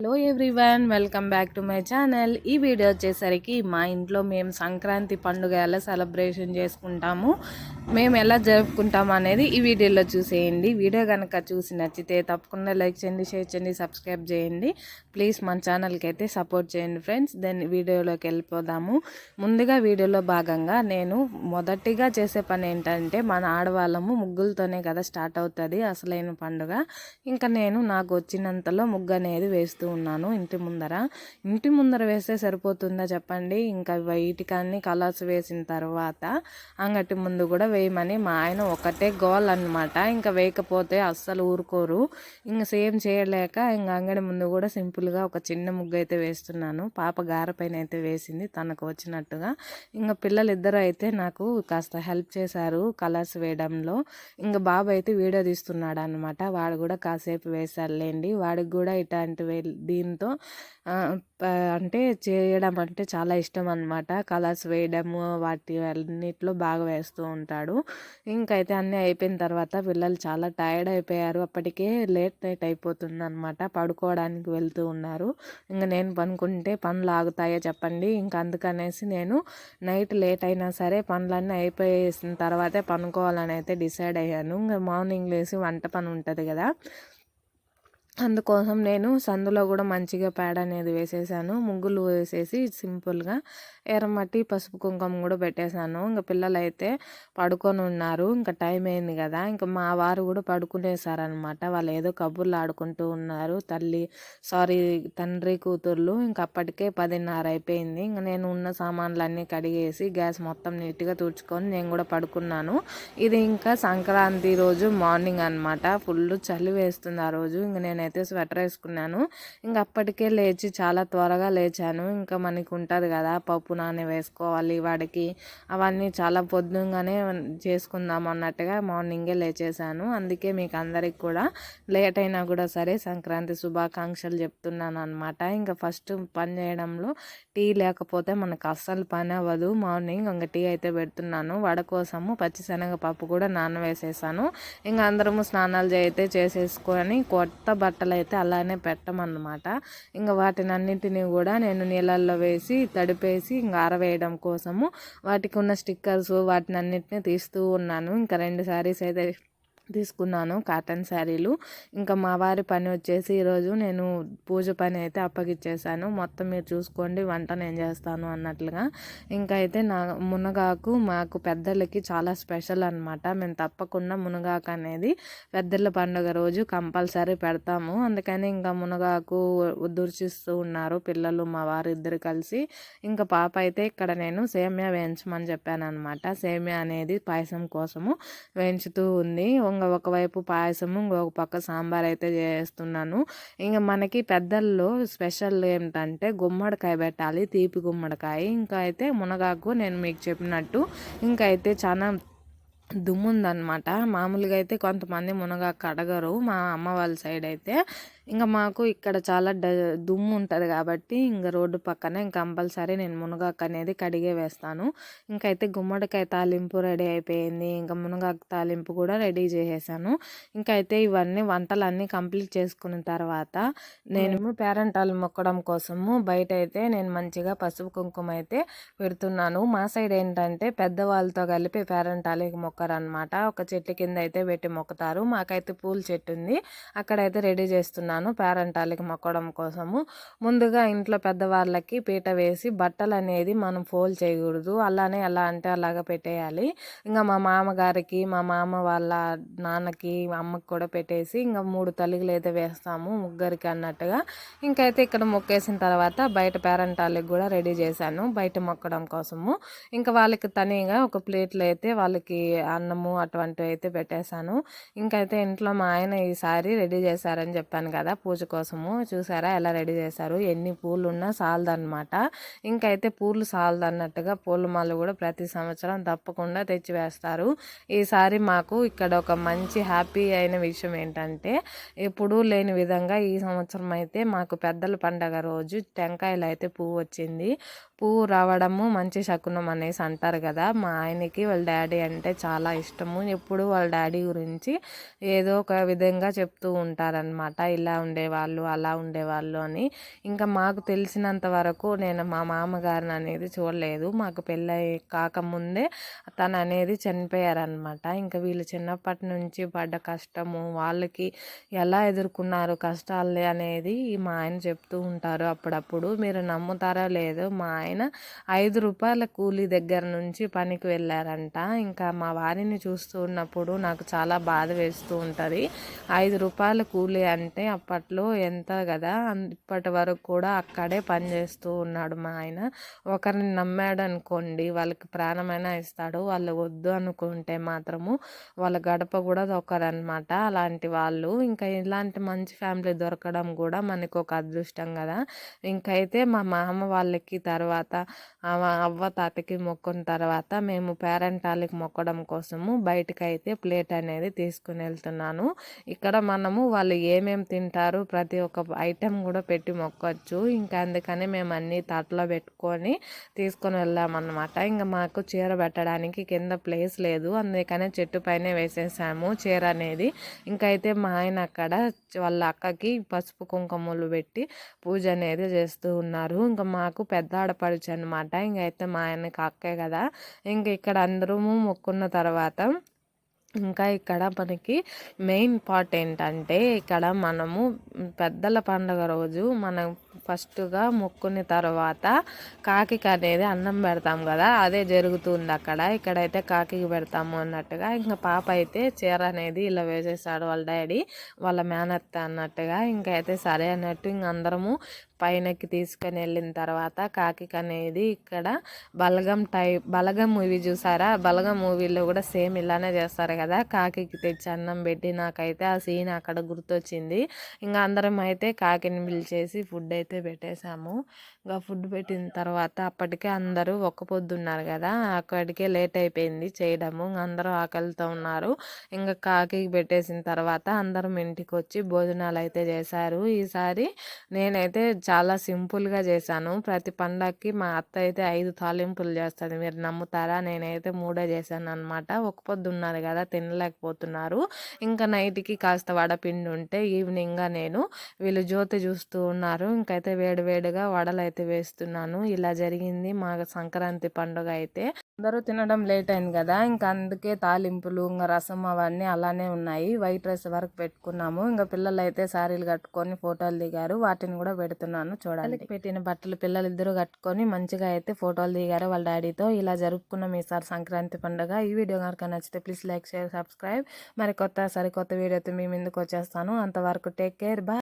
Hello everyone welcome back to my channel ఈ video వచ్చేసరికి మా ఇంట్లో మేము సంక్రాంతి పండుగ ఎలా సెలబ్రేషన్ చేసుకుంటాము మేము ఎలా జరుపుకుంటాము అనేది ఈ వీడియోలో చూసేయండి. వీడియో కనుక చూసి నచ్చితే తప్పకుండా లైక్ చేయండి షేర్ చేయండి సబ్స్క్రైబ్ చేయండి. ప్లీజ్ మన ఛానల్కి అయితే సపోర్ట్ చేయండి ఫ్రెండ్స్ దెన్ వీడియోలోకి వెళ్ళిపోదాము. ముందుగా వీడియోలో భాగంగా నేను మొదటిగా చేసే పని ఏంటంటే మన ఆడవాళ్ళము ముగ్గులతోనే కదా స్టార్ట్ అవుతుంది అసలైన పండుగ. ఇంకా నేను నాకు వచ్చినంతలో ముగ్గు అనేది వేస్తూ ఉన్నాను ఇంటి ముందర. ఇంటి ముందర వేస్తే సరిపోతుందా చెప్పండి? ఇంకా వైటికాన్ని కలర్స్ వేసిన తర్వాత అంగటి ముందు కూడా వేయమని మా ఆయన ఒకటే గోల్ అనమాట ఇంకా వేయకపోతే అస్సలు ఊరుకోరు. ఇంకా సేమ్ చేయలేక ఇంకా అంగడి ముందు కూడా సింపుల్గా ఒక చిన్న ముగ్గు అయితే వేస్తున్నాను. పాప గార పైన అయితే వేసింది తనకు వచ్చినట్టుగా. ఇంకా పిల్లలు ఇద్దరు అయితే నాకు కాస్త హెల్ప్ చేశారు కలర్స్ వేయడంలో. ఇంకా బాబు అయితే వీడియో తీస్తున్నాడు అనమాట వాడు కూడా కాసేపు వేశారులేండి. వాడికి కూడా ఇట్లాంటి దీంతో అంటే చేయడం అంటే చాలా ఇష్టం అనమాట కలర్స్ వేయడము వాటి అన్నిట్లో బాగా వేస్తూ ఉంటాడు. ఇంకైతే అన్నీ అయిపోయిన తర్వాత పిల్లలు చాలా టైర్డ్ అయిపోయారు. అప్పటికే లేట్ నైట్ అయిపోతుంది అనమాట పడుకోవడానికి వెళ్తూ ఉన్నారు. ఇంకా నేను పనుకుంటే పనులు ఆగుతాయో చెప్పండి. ఇంకా అందుకనేసి నేను నైట్ లేట్ అయినా సరే పనులన్నీ అయిపోయేసిన తర్వాతే పనుకోవాలని అయితే డిసైడ్ అయ్యాను. ఇంకా మార్నింగ్ లేసి వంట పని ఉంటుంది కదా. అందుకోసం నేను సందులో కూడా మంచిగా పేడ అనేది వేసేసాను. ముగ్గులు వేసేసి సింపుల్గా ఎర్రమట్టి పసుపు కుంకుమ కూడా పెట్టేశాను ఇంకా పిల్లలు అయితే పడుకొని ఉన్నారు. ఇంకా టైం అయింది కదా. ఇంకా మా వారు కూడా పడుకునేసారనమాట వాళ్ళు ఏదో కబుర్లు ఆడుకుంటూ ఉన్నారు. తల్లి సారీ తండ్రి కూతుర్లు. ఇంకా అప్పటికే పదిన్నర అయిపోయింది. ఇంకా నేను ఉన్న సామాన్లు అన్నీ కడిగేసి గ్యాస్ మొత్తం నీట్గా తుడుచుకొని నేను కూడా పడుకున్నాను. ఇది ఇంకా సంక్రాంతి రోజు మార్నింగ్ అనమాట ఫుల్ చలి వేస్తుంది ఆ రోజు. ఇంక నేను నేనైతే స్వెటర్ వేసుకున్నాను ఇంకా అప్పటికే లేచి చాలా త్వరగా లేచాను. ఇంకా మనకి ఉంటుంది కదా పప్పు నానే వేసుకోవాలి వాడికి. అవన్నీ చాలా పొద్దుగానే చేసుకుందాం అన్నట్టుగా మార్నింగే లేచేసాను అందుకే మీకు అందరికి కూడా లేట్ అయినా కూడా సరే సంక్రాంతి శుభాకాంక్షలు చెప్తున్నాను అనమాట ఇంకా ఫస్ట్ పని చేయడంలో టీ లేకపోతే మనకు అస్సలు పని అవ్వదు. మార్నింగ్ ఇంకా టీ అయితే పెడుతున్నాను. వడ కోసము పచ్చిశనగ పప్పు కూడా నానవేసేసాను. ఇంకా అందరము స్నానాలు అయితే చేసేసుకొని కొత్త బట్టలు బట్టలు అయితే అలానే పెట్టమన్నమాట. ఇంకా వాటిని అన్నింటినీ కూడా నేను నీళ్ళల్లో వేసి తడిపేసి ఇంకా ఆరవేయడం కోసము వాటికి ఉన్న స్టిక్కర్స్ వాటిని అన్నింటినీ తీస్తూ ఉన్నాను. ఇంకా రెండు శారీస్ అయితే తీసుకున్నాను కాటన్ శారీలు. ఇంకా మా వారి పని వచ్చేసి ఈరోజు నేను పూజ పని అయితే అప్పగిచ్చేసాను. మొత్తం మీరు చూసుకోండి వంట నేను చేస్తాను అన్నట్లుగా. ఇంకా అయితే నా మునగాకు మాకు పెద్దలకి చాలా స్పెషల్ అనమాట మేము తప్పకుండా మునగాకు అనేది పెద్దల పండుగ రోజు కంపల్సరీ పెడతాము. అందుకని ఇంకా మునగాకు దూర్చిస్తూ ఉన్నారు పిల్లలు మా వారు ఇద్దరు కలిసి. ఇంకా పాప అయితే ఇక్కడ నేను సేమియా వేయించమని చెప్పాను అనమాట సేమియా అనేది పాయసం కోసము వేయించుతూ ఉంది. ఇంకా ఒకవైపు పాయసము ఇంకొక పక్క సాంబార్ అయితే చేస్తున్నాను. ఇంకా మనకి పెద్దల్లో స్పెషల్ ఏంటంటే గుమ్మడికాయ పెట్టాలి తీపి గుమ్మడికాయ. ఇంకా అయితే మునగాకు నేను మీకు చెప్పినట్టు ఇంకా అయితే చాలా దుమ్ముందనమాట మామూలుగా అయితే కొంతమంది మునగాకు అడగరు మా అమ్మ వాళ్ళ సైడ్ అయితే ఇంకా మాకు ఇక్కడ చాలా డ దుమ్ము ఉంటుంది కాబట్టి ఇంకా రోడ్డు పక్కనే కంపల్సరీ నేను మునగాకు అనేది కడిగే వేస్తాను. ఇంకైతే గుమ్మడికాయ తాలింపు రెడీ అయిపోయింది. ఇంకా మునగాకు తాలింపు కూడా రెడీ చేసేసాను. ఇంకైతే ఇవన్నీ వంటలన్నీ కంప్లీట్ చేసుకున్న తర్వాత నేను పేరెంటాలు మొక్కడం కోసము బయట అయితే నేను మంచిగా పసుపు కుంకుమ అయితే పెడుతున్నాను. మా సైడ్ ఏంటంటే పెద్దవాళ్ళతో కలిపి పేరెంటాలకి మొక్కరనమాట ఒక చెట్టు కింద అయితే పెట్టి మొక్కుతారు. మాకైతే పూల చెట్టు ఉంది. అక్కడైతే రెడీ చేస్తున్నాను. చేస్తున్నాను పేరెంటాలకి మొక్కడం కోసము. ముందుగా ఇంట్లో పెద్దవాళ్ళకి పీట వేసి బట్టలు అనేది మనం ఫోల్డ్ చేయకూడదు. అలానే ఎలా అంటే అలాగ పెట్టేయాలి. ఇంకా మా మామగారికి మా మామ వాళ్ళ నాన్నకి అమ్మకి కూడా పెట్టేసి ఇంకా మూడు తలుగులు అయితే వేస్తాము ముగ్గురికి అన్నట్టుగా. ఇంకైతే ఇక్కడ మొక్కేసిన తర్వాత బయట పేరెంటాలకి కూడా రెడీ చేశాను బయట మొక్కడం కోసము. ఇంకా వాళ్ళకి తనీగా ఒక ప్లేట్లో అయితే వాళ్ళకి అన్నము అటువంటివి అయితే పెట్టేశాను. ఇంకైతే ఇంట్లో మా ఆయన ఈసారి రెడీ చేశారని చెప్పాను కదా. కదా పూజ కోసము. చూసారా ఎలా రెడీ చేశారు? ఎన్ని పూలు ఉన్నా సాలదన్నమాట. ఇంకైతే పూలు సాలదన్నట్టుగా పూల మాలు కూడా ప్రతి సంవత్సరం తప్పకుండా తెచ్చి వేస్తారు. ఈసారి మాకు ఇక్కడ ఒక మంచి హ్యాపీ అయిన విషయం ఏంటంటే ఎప్పుడూ లేని విధంగా ఈ సంవత్సరం అయితే మాకు పెద్దల పండగ రోజు టెంకాయలు అయితే పువ్వు వచ్చింది. పువ్వు రావడము మంచి శకునం అనేసి అంటారు కదా. మా ఆయనకి వాళ్ళ డాడీ అంటే చాలా ఇష్టము. ఎప్పుడు వాళ్ళ డాడీ గురించి ఏదో ఒక విధంగా చెప్తూ ఉంటారనమాట ఇలా ఇలా ఉండేవాళ్ళు అలా ఉండేవాళ్ళు అని. ఇంకా మాకు తెలిసినంత వరకు నేను మా మామగారిని అనేది చూడలేదు. మాకు పెళ్ళై కాకముందే తను అనేది చనిపోయారనమాట ఇంకా వీళ్ళు చిన్నప్పటి నుంచి పడ్డ కష్టము వాళ్ళకి ఎలా ఎదుర్కొన్నారు కష్టాలే అనేది మా ఆయన చెప్తూ ఉంటారు అప్పుడప్పుడు. మీరు నమ్ముతారో లేదో మా ఆయన ఐదు రూపాయల కూలీ దగ్గర నుంచి పనికి వెళ్ళారంట. ఇంకా మా వారిని చూస్తూ ఉన్నప్పుడు నాకు చాలా బాధ వేస్తూ ఉంటుంది. ఐదు రూపాయల కూలీ అంటే అప్పట్లో ఎంత కదా ఇప్పటి వరకు కూడా అక్కడే పని చేస్తూ ఉన్నాడు మా ఆయన. ఒకరిని నమ్మాడు అనుకోండి వాళ్ళకి ప్రాణమైనా ఇస్తాడు వాళ్ళు వద్దు అనుకుంటే మాత్రము వాళ్ళ గడప కూడా దొక్కరనమాట అలాంటి వాళ్ళు. ఇంకా ఇలాంటి మంచి ఫ్యామిలీ దొరకడం కూడా మనకు ఒక అదృష్టం కదా. ఇంకైతే మా మామ వాళ్ళకి తర్వాత అవ్వ తాతకి మొక్కిన తర్వాత మేము పేరెంటాలకి మొక్కడం కోసము బయటకైతే ప్లేట్ అనేది తీసుకుని వెళ్తున్నాను. ఇక్కడ మనము వాళ్ళు ఏమేమి తింటారు ప్రతి ఒక్క ఐటెం కూడా పెట్టి మొక్కొచ్చు. ఇంకా అందుకనే మేము అన్ని తట్లో పెట్టుకొని తీసుకొని వెళ్ళామన్నమాట ఇంకా మాకు చీర పెట్టడానికి కింద ప్లేస్ లేదు. అందుకనే చెట్టు పైన వేసేసాము చీర అనేది. ఇంకైతే మా ఆయన అక్కడ వాళ్ళ అక్కకి పసుపు కుంకుమలు పెట్టి పూజ అనేది చేస్తూ ఉన్నారు. ఇంకా మాకు పెద్ద ఆడపడుచు అనమాట ఇంకైతే మా ఆయనకి అక్కే కదా. ఇంక ఇక్కడ అందరము మొక్కున్న తర్వాత ఇంకా ఇక్కడ మనకి మెయిన్ పార్ట్ ఏంటంటే ఇక్కడ మనము పెద్దల పండుగ రోజు మనం ఫస్ట్గా మొక్కుని తర్వాత కాకి అనేది అన్నం పెడతాం కదా అదే జరుగుతుంది అక్కడ. ఇక్కడైతే కాకికి పెడతాము అన్నట్టుగా. ఇంకా పాప అయితే చీర అనేది ఇలా వేసేసాడు వాళ్ళ డాడీ వాళ్ళ మేనత్త అన్నట్టుగా. ఇంకైతే సరే అన్నట్టు ఇంక అందరము పైనకి తీసుకొని వెళ్ళిన తర్వాత కాకి అనేది ఇక్కడ బలగం టైప్ బలగం మూవీ చూసారా? బలగం మూవీలో కూడా సేమ్ ఇలానే చేస్తారు కదా? కాకి తెచ్చి అన్నం పెట్టి నాకైతే ఆ సీన్ అక్కడ గుర్తొచ్చింది. ఇంకా అందరం అయితే కాకిని పిలిచేసి ఫుడ్ అయితే పెట్టేశాము. ఇంకా ఫుడ్ పెట్టిన తర్వాత అప్పటికే అందరూ ఒక్క పొద్దున్నారు కదా? అక్కడికే లేట్ అయిపోయింది చేయడము. అందరూ ఆకలితో ఉన్నారు. ఇంకా కాకి పెట్టేసిన తర్వాత అందరం ఇంటికి వచ్చి భోజనాలు అయితే చేశారు. ఈసారి నేనైతే చాలా సింపుల్గా చేశాను. ప్రతి పండగకి మా అత్త అయితే ఐదు తాలింపులు చేస్తుంది. మీరు నమ్ముతారా? నేనైతే మూడే చేశాను అనమాట ఒక పొద్దు ఉన్నారు కదా తినలేకపోతున్నారు. ఇంకా నైట్కి కాస్త వడపిండి ఉంటే ఈవినింగ్గా నేను వీళ్ళు జ్యోతి చూస్తూ ఉన్నారు. ఇంకైతే వేడివేడిగా వడలు అయితే వేస్తున్నాను. ఇలా జరిగింది. మా సంక్రాంతి పండుగ అయితే అందరూ తినడం లేట్ అయింది కదా ఇంకా అందుకే తాలింపులు ఇంకా రసం అవన్నీ అలానే ఉన్నాయి. వైట్ రైస్ వరకు పెట్టుకున్నాము. ఇంకా పిల్లలు అయితే శారీలు కట్టుకొని ఫోటోలు దిగారు. వాటిని కూడా పెడుతున్నాను చూడాలి పెట్టిన బట్టలు పిల్లలు ఇద్దరు కట్టుకొని మంచిగా అయితే ఫోటోలు దిగారు వాళ్ళ డాడీతో. ఇలా జరుపుకున్నాం ఈసారి సంక్రాంతి పండుగ. ఈ వీడియో కనుక నచ్చితే ప్లీజ్ లైక్ షేర్ సబ్స్క్రైబ్. మరి కొత్త సరికొత్త వీడియోతో మీ ముందుకు వచ్చేస్తాను. అంతవరకు టేక్ కేర్. బాయ్.